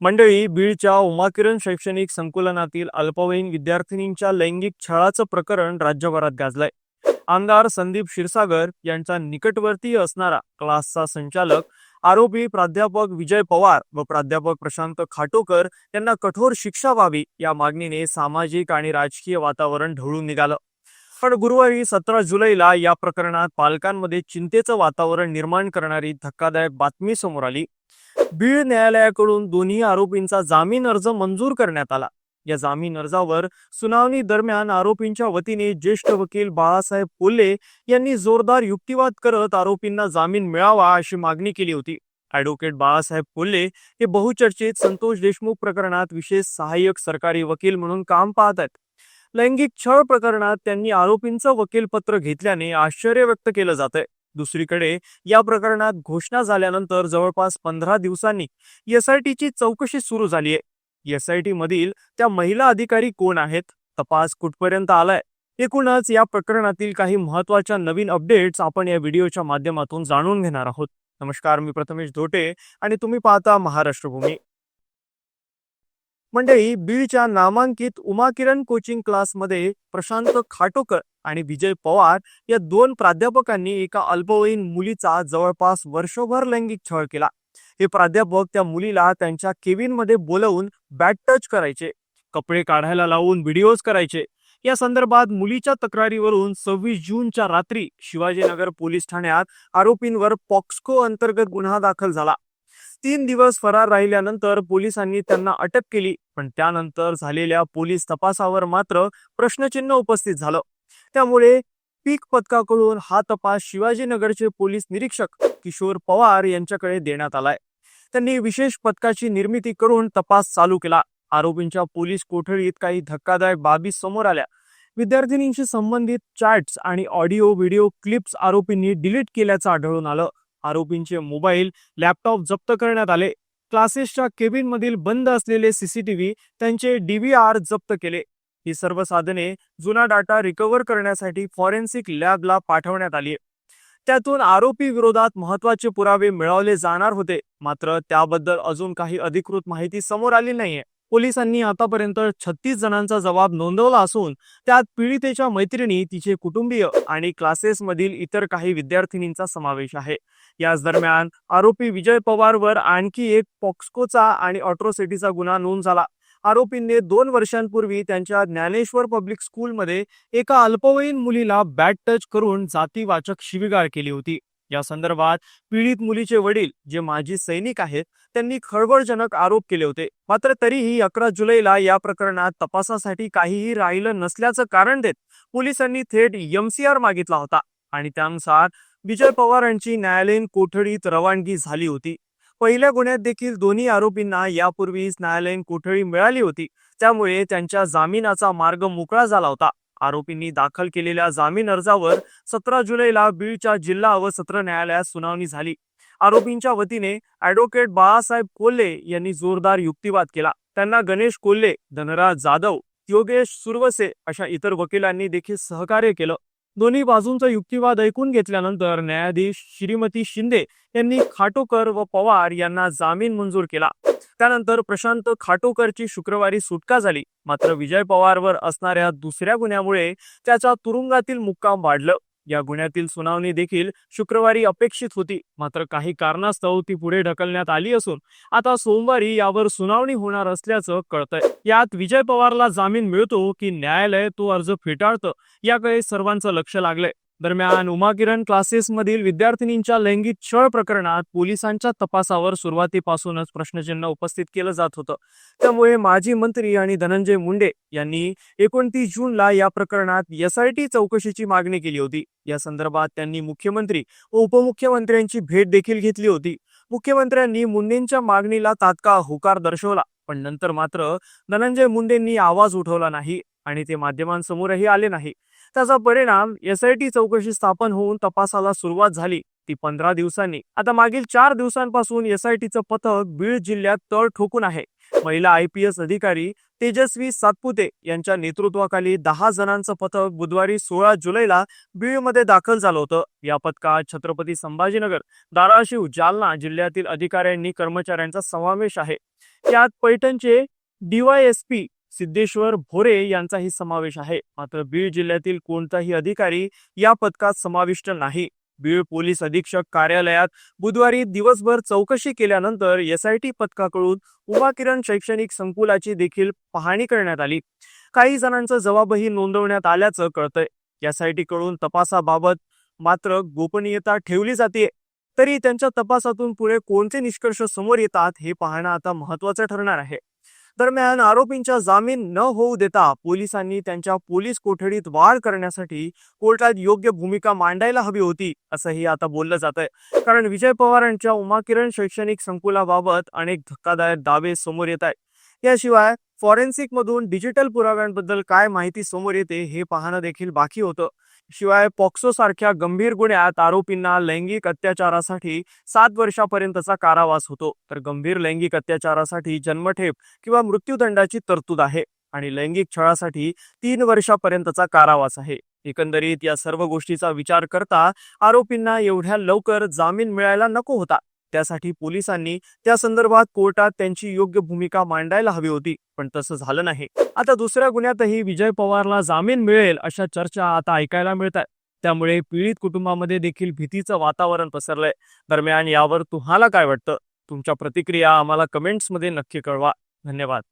मंडळी बीडच्या उमाकिरण शैक्षणिक संकुलनातील अल्पवयीन विद्यार्थिनींच्या लैंगिक छळाचं प्रकरण राज्यभरात गाजलंय. आमदार संदीप क्षीरसागर यांचा निकटवर्तीय असणारा क्लासचा संचालक आरोपी प्राध्यापक विजय पवार व प्राध्यापक प्रशांत खाटोकर यांना कठोर शिक्षा व्हावी या मागणीने सामाजिक आणि राजकीय वातावरण ढवळून निघालं. पण गुरुवारी सतरा जुलैला या प्रकरणात पालकांमध्ये चिंतेचं वातावरण निर्माण करणारी धक्कादायक बातमी समोर आली. बीड न्यायालयाकडून दोन्ही आरोपींचा जामीन अर्ज मंजूर करण्यात आला. या जामीन अर्जावर सुनावणी दरम्यान आरोपींच्या वतीने ज्येष्ठ वकील बाळासाहेब कोल्हे यांनी जोरदार युक्तिवाद करत आरोपींना जामीन मिळावा अशी मागणी केली होती. ॲडव्होकेट बाळासाहेब कोल्हे हे बहुचर्चित संतोष देशमुख प्रकरणात विशेष सहाय्यक सरकारी वकील म्हणून काम पाहत आहेत. लैंगिक छळ प्रकरणात त्यांनी आरोपींचं वकीलपत्र घेतल्याने आश्चर्य व्यक्त केलं जातंय. दुसरीकडे या प्रकरणात घोषणा झाल्यानंतर जवळपास पंधरा दिवसांनी एसआयटीची चौकशी सुरू झाली आहे. एसआयटी मधील त्या महिला अधिकारी कोण आहेत? तपास कुठपर्यंत आलाय? एकूणच या प्रकरणातील काही महत्त्वाच्या नवीन अपडेट्स आपण या व्हिडिओच्या माध्यमातून जाणून घेणार आहोत. नमस्कार मी प्रथमेश धोटे आणि तुम्ही पाहता महाराष्ट्र भूमी मंडळी बीडच्या नामांकित उमाकिरण कोचिंग क्लासमध्ये प्रशांत खाटोकर आणि विजय पवार या दोन प्राध्यापकांनी एका अल्पवयीन मुलीचा जवळपास वर्षभर लैंगिक छळ केला. हे प्राध्यापक त्या मुलीला त्यांच्या केबिनमध्ये बोलवून बॅट टच करायचे कपडे काढायला लावून व्हिडिओज करायचे. या संदर्भात मुलीच्या तक्रारीवरून सव्वीस जूनच्या रात्री शिवाजीनगर पोलीस ठाण्यात आरोपींवर पॉक्स्को अंतर्गत गुन्हा दाखल झाला. तीन दिवस फरार राहिल्यानंतर पोलिसांनी त्यांना अटक केली पण त्यानंतर झालेल्या पोलीस तपासावर मात्र प्रश्नचिन्ह उपस्थित झालं. त्यामुळे पीक पथकाकडून हा तपास शिवाजीनगरचे पोलीस निरीक्षक किशोर पवार यांच्याकडे देण्यात आलाय. त्यांनी विशेष पथकाची निर्मिती करून तपास चालू केला. आरोपींच्या पोलीस कोठडीत काही धक्कादायक बाबी समोर आल्या. विद्यार्थिनींशी संबंधित चॅट्स आणि ऑडिओ व्हिडिओ क्लिप्स आरोपींनी डिलीट केल्याचं आढळून आलं. आरोपींचे मोबाईल लॅपटॉप जप्त करण्यात आले. क्लासेसच्या केबिन मधील बंद असलेले सीसीटीव्ही त्यांचे डीव्हीआर जप्त केले. ही सर्व साधने जुना डाटा रिकव्हर करण्यासाठी फॉरेन्सिक लॅबला पाठवण्यात आली. त्यातून आरोपी विरोधात महत्त्वाचे पुरावे मिळवले जाणार होते. मात्र त्याबद्दल अजून काही अधिकृत माहिती समोर आली नाहीये. पोलिसांनी आतापर्यंत छत्तीस जणांचा जबाब नोंदवला असून त्यात पीडितेच्या मैत्रिणी तिचे कुटुंबीय आणि क्लासेसमधील इतर काही विद्यार्थिनींचा समावेश आहे. याच दरम्यान आरोपी विजय पवारवर आणखी एक पॉक्स्कोचा आणि ऑट्रोसिटीचा गुन्हा नोंद झाला. आरोपींनी दोन वर्षांपूर्वी त्यांच्या ज्ञानेश्वर पब्लिक स्कूलमध्ये एका अल्पवयीन मुलीला बॅट टच करून जातीवाचक शिविगाळ केली होती. या संदर्भात पीडित मुलीचे वडील जे माजी सैनिक आहेत त्यांनी खळबळजनक आरोप केले होते. मात्र तरीही अकरा जुलैला या प्रकरणात तपासासाठी काहीही राहिलं नसल्याचं कारण देत पोलिसांनी थेट एमसीआर मागितला होता आणि त्यानुसार विजय पवार यांची न्यायालयीन कोठडीत रवानगी झाली होती. पहिल्या गुन्ह्यात देखील दोन्ही आरोपींना यापूर्वीच न्यायालयीन कोठडी मिळाली होती. त्यामुळे त्यांच्या जामिनाचा मार्ग मोकळा झाला होता. आरोपींनी दाखल केलेल्या जामीन अर्जावर सतरा जुलैला बीडच्या जिल्हा व सत्र न्यायालयात सुनावणी झाली. आरोपींच्या वतीने ॲडव्होकेट बाळासाहेब कोल्हे यांनी जोरदार युक्तिवाद केला. त्यांना गणेश कोल्हे धनराज जाधव योगेश सुरवसे अशा इतर वकिलांनी देखील सहकार्य केलं. दोन्ही बाजूंचा युक्तिवाद ऐकून घेतल्यानंतर न्यायाधीश श्रीमती शिंदे यांनी खाटोकर व पवार यांना जामीन मंजूर केला. त्यानंतर प्रशांत खाटोकरची शुक्रवारी सुटका झाली. मात्र विजय पवारवर असणाऱ्या दुसऱ्या गुन्ह्यामुळे त्याचा तुरुंगातील मुक्काम वाढलं. या गुन्ह्यातील सुनावणी देखील शुक्रवारी अपेक्षित होती. मात्र काही कारणास्तव ती पुढे ढकलण्यात आली असून आता सोमवारी यावर सुनावणी होणार असल्याचं कळतंय. यात विजय पवारला जामीन मिळतो की न्यायालय तो अर्ज फेटाळतं याकडे सर्वांचं लक्ष लागलंय. दरम्यान उमा किरण क्लासेसमधील विद्यार्थिनींच्या लैंगिक छळ प्रकरणात पोलिसांच्या तपासावर सुरुवातीपासूनच प्रश्नचिन्ह उपस्थित केलं जात होतं. त्यामुळे माजी मंत्री आणि धनंजय मुंडे यांनी एकोणतीस जूनला या प्रकरणात एसआयटी चौकशीची मागणी केली होती. या संदर्भात त्यांनी मुख्यमंत्री व उपमुख्यमंत्र्यांची भेट देखील घेतली होती. मुख्यमंत्र्यांनी मुंडेंच्या मागणीला तात्काळ होकार दर्शवला पण नंतर मात्र धनंजय मुंडेंनी आवाज उठवला नाही आणि ते माध्यमांसमोरही आले नाही. त्याचा परिणाम एसआयटी चौकशी स्थापन होऊन तपासाला सुरुवात झाली. ती पंधरा दिवसांनी. आता मागील चार दिवसांपासून एसआयटीचं पथक बीड जिल्ह्यात तळ ठोकून आहे. महिला आय पी एस अधिकारी तेजस्वी सातपुते यांच्या नेतृत्वाखाली दहा जणांचं पथक बुधवारी सोळा जुलैला बीडमध्ये दाखल झालं होतं. या पथकात छत्रपती संभाजीनगर धाराशिव जालना जिल्ह्यातील अधिकाऱ्यांनी कर्मचाऱ्यांचा समावेश आहे. यात पैठणचे डीवायएसपी सिद्धेश्वर भोरे यांचाही समावेश आहे. मात्र बीड जिल्ह्यातील कोणताही अधिकारी या पथकात समाविष्ट नाही. बीड पोलीस अधीक्षक कार्यालयात बुधवारी दिवसभर चौकशी केल्यानंतर एसआयटी पथकाकडून उमा किरण शैक्षणिक संकुलाची देखील पाहणी करण्यात आली. काही जणांचा जबाबही नोंदवण्यात आल्याचं कळतंय. एसआयटी कडून तपासाबाबत मात्र गोपनीयता ठेवली जाते. तरी त्यांच्या तपासातून पुढे कोणते निष्कर्ष समोर येतात हे पाहणं आता महत्वाचं ठरणार आहे. दरम्यान आरोपींच्या जामीन न होऊ देता पोलिसांनी त्यांच्या पोलीस कोठडीत वाढ करण्यासाठी कोर्टात योग्य भूमिका मांडायला हवी होती असंही आता बोललं जात आहे कारण विजय पवारांच्या उमाकिरण शैक्षणिक संकुलाबाबत अनेक धक्कादायक दावे समोर येत आहेत. याशिवाय फॉरेन्सिक मधून डिजिटल पुराव्यांबद्दल काय माहिती समोर येते हे पाहणं देखील बाकी होतं. शिवाय पॉक्सो सारख्या गंभीर गुन्ह्यात आरोपींना लैंगिक अत्याचारासाठी सात वर्षापर्यंतचा कारावास होतो. तर गंभीर लैंगिक अत्याचारासाठी जन्मठेप किंवा मृत्यूदंडाची तरतूद आहे आणि लैंगिक छळासाठी तीन वर्षापर्यंतचा कारावास आहे. एकंदरीत या सर्व गोष्टीचा विचार करता आरोपींना एवढ्या लवकर जामीन मिळायला नको होता. त्यासाठी पोलिसांनी त्या संदर्भात कोर्टात त्यांची योग्य भूमिका मांडायला हवी होती पण तसं झालं नाही. आता दुसऱ्या गुन्ह्यातही विजय पवारला जामीन मिळेल अशा चर्चा आता ऐकायला मिळत आहेत. त्यामुळे पीडित कुटुंबामध्ये देखील भीतीचं वातावरण पसरलंय. दरम्यान यावर तुम्हाला काय वाटतं? तुमच्या प्रतिक्रिया आम्हाला कमेंट्समध्ये नक्की कळवा. धन्यवाद.